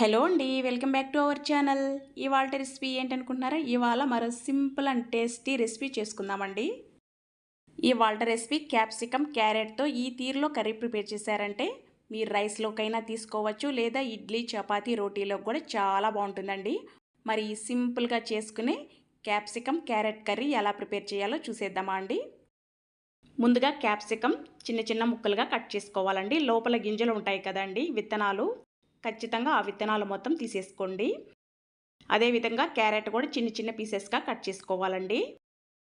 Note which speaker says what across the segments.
Speaker 1: Hello అండి welcome back to our channel. ఇవాళ recipe ఏంటనుకుంటున్నారా? ఇవాళ మరో సింపుల్ అండ్ టేస్టీ రెసిపీ చేసుకుందామండి. ఇవాళ రెసిపీ క్యాప్సికమ్ క్యారెట్తో ఈ తీరులో కర్రీ ప్రిపేర్ చేశారంటే మీరు రైస్లోకైనా తీసుకోవచ్చు లేదా ఇడ్లీ చపాతీ రోటీలో కూడా చాలా బాగుంటుందండి. మరి ఈ సింపుల్గా చేసుకునే క్యాప్సికమ్ క్యారెట్ కర్రీ ఎలా ప్రిపేర్ చేయాలో చూసేద్దామా అండి. ముందుగా క్యాప్సికమ్ చిన్న చిన్న ముక్కలుగా కట్ చేసుకోవాలండి. లోపల గింజలు ఉంటాయి కదండి విత్తనాలు. ఖచ్చితంగా ఆ విత్తనాలు మొత్తం తీసేసుకోండి. అదేవిధంగా క్యారెట్ కూడా చిన్న చిన్న పీసెస్గా కట్ చేసుకోవాలండి.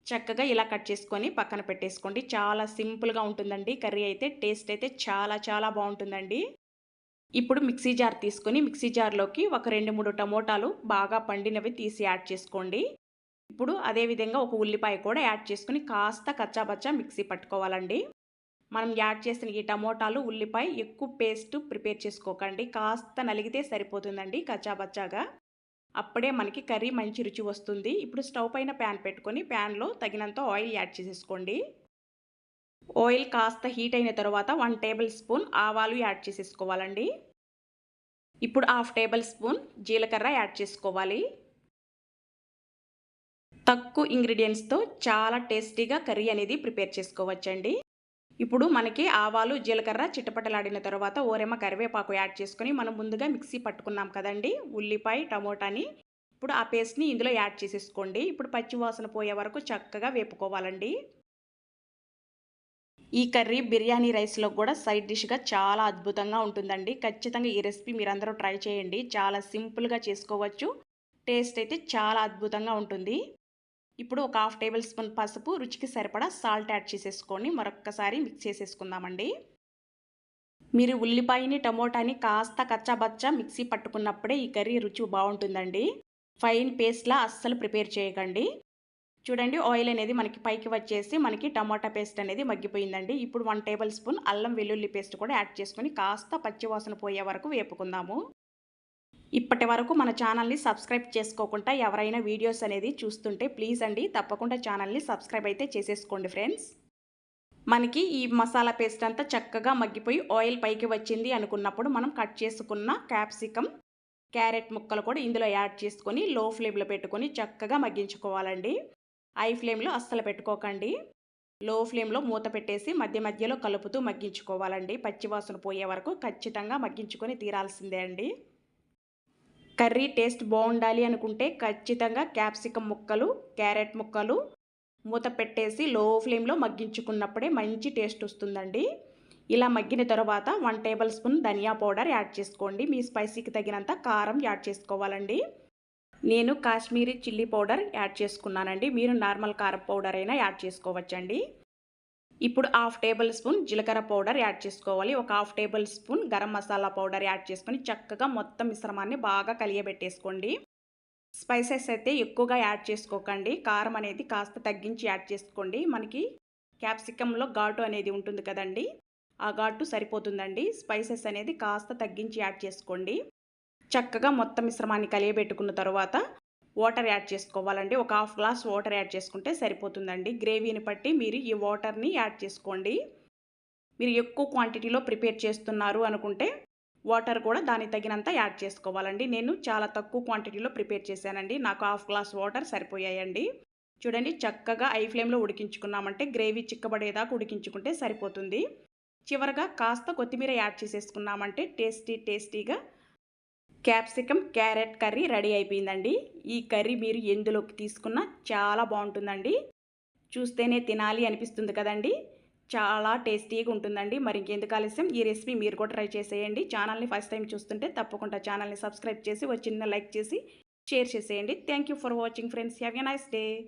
Speaker 1: చక్కగా ఇలా కట్ చేసుకొని పక్కన పెట్టేసుకోండి. చాలా సింపుల్గా ఉంటుందండి. కర్రీ అయితే టేస్ట్ అయితే చాలా చాలా బాగుంటుందండి. ఇప్పుడు మిక్సీ జార్ తీసుకొని మిక్సీ జార్లోకి ఒక రెండు మూడు టమోటాలు బాగా పండినవి తీసి యాడ్ చేసుకోండి. ఇప్పుడు అదేవిధంగా ఒక ఉల్లిపాయ కూడా యాడ్ చేసుకుని కాస్త కచ్చాబచ్చా మిక్సీ పట్టుకోవాలండి. మనం యాడ్ చేసిన ఈ టమోటాలు ఉల్లిపాయ ఎక్కువ పేస్ట్ ప్రిపేర్ చేసుకోకండి. కాస్త నలిగితే సరిపోతుందండి కచ్చాబచ్చాగా. అప్పుడే మనకి కర్రీ మంచి రుచి వస్తుంది. ఇప్పుడు స్టవ్ పైన ప్యాన్ పెట్టుకొని ప్యాన్లో తగినంత ఆయిల్ యాడ్ చేసేసుకోండి. ఆయిల్ కాస్త హీట్ అయిన తర్వాత వన్ టేబుల్ స్పూన్ ఆవాలు యాడ్ చేసేసుకోవాలండి. ఇప్పుడు హాఫ్ టేబుల్ స్పూన్ జీలకర్ర యాడ్ చేసుకోవాలి. తక్కువ ఇంగ్రీడియంట్స్తో చాలా టేస్టీగా కర్రీ అనేది ప్రిపేర్ చేసుకోవచ్చండి. ఇప్పుడు మనకి ఆవాలు జీలకర్ర చిట్టపట్టలాడిన తర్వాత ఓరెమ్మ కరివేపాకు యాడ్ చేసుకొని మనం ముందుగా మిక్సీ పట్టుకున్నాం కదండి. ఉల్లిపాయ టమోటాని ఇప్పుడు ఆ పేస్ట్ని ఇందులో యాడ్ చేసేసుకోండి. ఇప్పుడు పచ్చి వాసన పోయే వరకు చక్కగా వేపుకోవాలండి. ఈ కర్రీ బిర్యానీ రైస్లో కూడా సైడ్ డిష్గా చాలా అద్భుతంగా ఉంటుందండి. ఖచ్చితంగా ఈ రెసిపీ మీరందరూ ట్రై చేయండి. చాలా సింపుల్గా చేసుకోవచ్చు. టేస్ట్ అయితే చాలా అద్భుతంగా ఉంటుంది. ఇప్పుడు ఒక హాఫ్ టేబుల్ స్పూన్ పసుపు రుచికి సరిపడా సాల్ట్ యాడ్ చేసేసుకొని మరొక్కసారి మిక్స్ చేసేసుకుందామండి. మీరు ఉల్లిపాయని టమోటాని కాస్త కచ్చాబచ్చా మిక్సీ పట్టుకున్నప్పుడే ఈ కర్రీ రుచి బాగుంటుందండి. ఫైన్ పేస్ట్లా అస్సలు ప్రిపేర్ చేయకండి. చూడండి ఆయిల్ అనేది మనకి పైకి వచ్చేసి మనకి టమాటా పేస్ట్ అనేది మగ్గిపోయిందండి. ఇప్పుడు వన్ టేబుల్ స్పూన్ అల్లం వెల్లుల్లి పేస్ట్ కూడా యాడ్ చేసుకొని కాస్త పచ్చివాసన పోయే వరకు వేపుకుందాము. ఇప్పటి వరకు మన ఛానల్ని సబ్స్క్రైబ్ చేసుకోకుండా ఎవరైనా వీడియోస్ అనేది చూస్తుంటే ప్లీజ్ అండి తప్పకుండా ఛానల్ని సబ్స్క్రైబ్ అయితే చేసేసుకోండి ఫ్రెండ్స్. మనకి ఈ మసాలా పేస్ట్ అంతా చక్కగా మగ్గిపోయి ఆయిల్ పైకి వచ్చింది అనుకున్నప్పుడు మనం కట్ చేసుకున్న క్యాప్సికమ్ క్యారెట్ ముక్కలు కూడా ఇందులో యాడ్ చేసుకొని లో ఫ్లేమ్లో పెట్టుకొని చక్కగా మగ్గించుకోవాలండి. హై ఫ్లేమ్లో అస్సలు పెట్టుకోకండి. లో ఫ్లేమ్లో మూత పెట్టేసి మధ్య మధ్యలో కలుపుతూ మగ్గించుకోవాలండి. పచ్చివాసన పోయే వరకు ఖచ్చితంగా మగ్గించుకొని తీరాల్సిందే అండి. కర్రీ టేస్ట్ బాగుండాలి అనుకుంటే ఖచ్చితంగా క్యాప్సికమ్ ముక్కలు క్యారెట్ ముక్కలు మూత పెట్టేసి లో ఫ్లేమ్లో మగ్గించుకున్నప్పుడే మంచి టేస్ట్ వస్తుందండి. ఇలా మగ్గిన తర్వాత వన్ టేబుల్ స్పూన్ ధనియా పౌడర్ యాడ్ చేసుకోండి. మీ స్పైసీకి తగినంత కారం యాడ్ చేసుకోవాలండి. నేను కాశ్మీరీ చిల్లీ పౌడర్ యాడ్ చేసుకున్నానండి. మీరు నార్మల్ కారం పౌడర్ అయినా యాడ్ చేసుకోవచ్చండి. ఇప్పుడు హాఫ్ టేబుల్ స్పూన్ జీలకర్ర పౌడర్ యాడ్ చేసుకోవాలి. ఒక half tablespoon garam masala powder add చేసుకొని చక్కగా మొత్తం మిశ్రమాన్ని బాగా కలియబెట్టేసుకోండి. స్పైసెస్ అయితే ఎక్కువగా యాడ్ చేసుకోకండి. కారం అనేది కాస్త తగ్గించి యాడ్ చేసుకోండి. మనకి క్యాప్సికంలో ఘాటు అనేది ఉంటుంది కదండి. ఆ ఘాటు సరిపోతుందండి. స్పైసెస్ అనేది కాస్త తగ్గించి యాడ్ చేసుకోండి. చక్కగా మొత్తం మిశ్రమాన్ని కలియబెట్టుకున్న తర్వాత వాటర్ యాడ్ చేసుకోవాలండి. ఒక హాఫ్ గ్లాస్ వాటర్ యాడ్ చేసుకుంటే సరిపోతుందండి. గ్రేవీని బట్టి మీరు ఈ వాటర్ని యాడ్ చేసుకోండి. మీరు ఎక్కువ క్వాంటిటీలో ప్రిపేర్ చేస్తున్నారు అనుకుంటే వాటర్ కూడా దానికి తగినంత యాడ్ చేసుకోవాలండి. నేను చాలా తక్కువ క్వాంటిటీలో ప్రిపేర్ చేశానండి. నాకు హాఫ్ గ్లాస్ వాటర్ సరిపోయాయండి. చూడండి చక్కగా ఐ ఫ్లేమ్లో ఉడికించుకున్నామంటే గ్రేవీ చిక్కబడేదాకా ఉడికించుకుంటే సరిపోతుంది. చివరగా కాస్త కొత్తిమీర యాడ్ చేసేసుకున్నామంటే టేస్టీ టేస్టీగా క్యాప్సికమ్ క్యారెట్ కర్రీ రెడీ అయిపోయిందండి. ఈ కర్రీ మీరు ఎందులోకి తీసుకున్నా చాలా బాగుంటుందండి. చూస్తేనే తినాలి అనిపిస్తుంది కదండి. చాలా టేస్టీగా ఉంటుందండి. మరి ఇంకెందుకు ఆలస్యం? ఈ రెసిపీ మీరు కూడా ట్రై చేసేయండి. ఛానల్ని ఫస్ట్ టైం చూస్తుంటే తప్పకుండా ఛానల్ని సబ్స్క్రైబ్ చేసి ఒక చిన్న లైక్ చేసి షేర్ చేసేయండి. Thank for watching friends. Have a nice day.